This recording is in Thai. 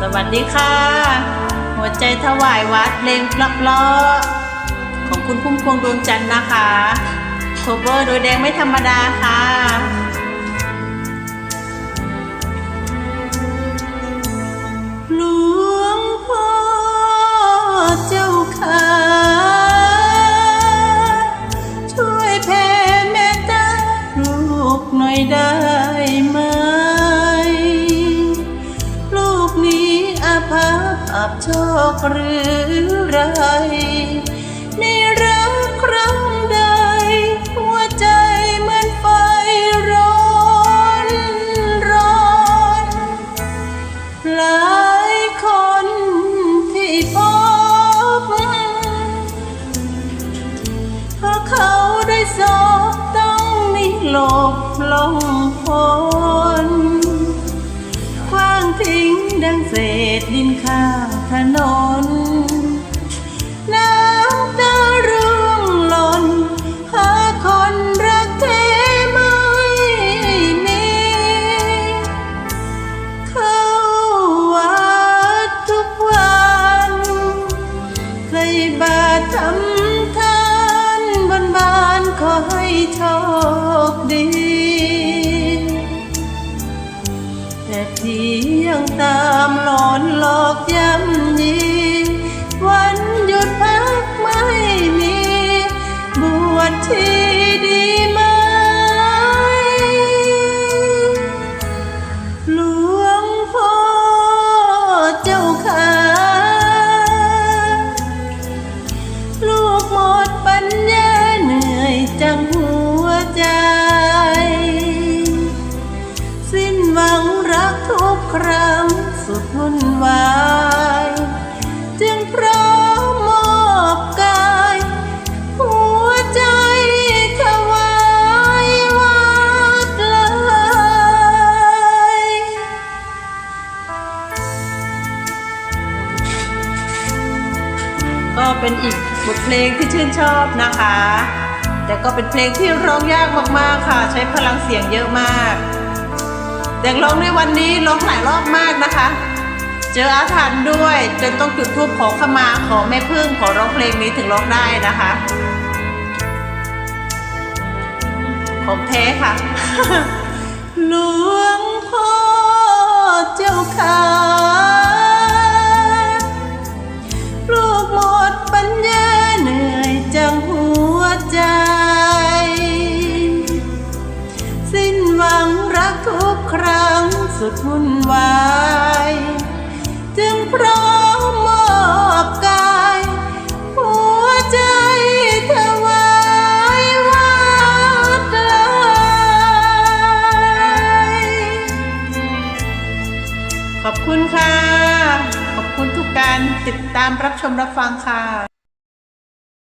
สวัสดีค่ะ หัวใจถวายวัดเพลงเพลาะๆของคุณพุ่มพวงดวงจันทร์นะคะโคเวอร์โดยแดงไม่ธรรมดาค่ะหลวงพ่อเจ้าค่ะช่วยแผ่เมตตาลูกหน่อยได้ไหม ภัพอับโชคหรือไรมีรักครั้งใด หัวใจเหมือนไฟร้อนร้อนหลายคนที่พบเพราะเขาได้สอบต้องมีหลบลง ดังเศษดินข้างถนน น้ำตาร่วงหล่นหาคนรักแท้ไม่มีเข้าวัดทุกวันใส่บาตรทำทานบนบานขอให้โชคดี แต่ที่ยังตามหลอนหลอกย้ำยีวันหยุดพักไม่มี บวชที่ดีไหมหลวงพ่อเจ้าค่ะลูกหมดปัญญาเหนื่อยจังหัวใจ นวายจึงพร้อมมอบกาย หัวใจถวายวัดเลยก็เป็นอีกบทเพลงที่ชื่นชอบนะคะ แต่ก็เป็นเพลงที่ร้องยากมากๆค่ะ ใช้พลังเสียงเยอะมากแต่ร้องในวันนี้ร้องหลายรอบมากนะคะ เจออาถรรพ์ด้วย จนต้องจุดธูปขอขมาขอแม่พึ่งขอร้องเพลงนี้ถึงร้องได้นะคะ ของแท้ค่ะ หลวงพ่อเจ้าค่ะลูกหมดปัญญาเหนื่อยจังหัวใจ สิ้นหวังรักทุกครั้งสุดวุ่นวาย จึงพร้อมมอบกาย หัวใจถวายวัดเลยขอบคุณค่ะ ขอบคุณทุกการติดตามรับชมรับฟังค่ะ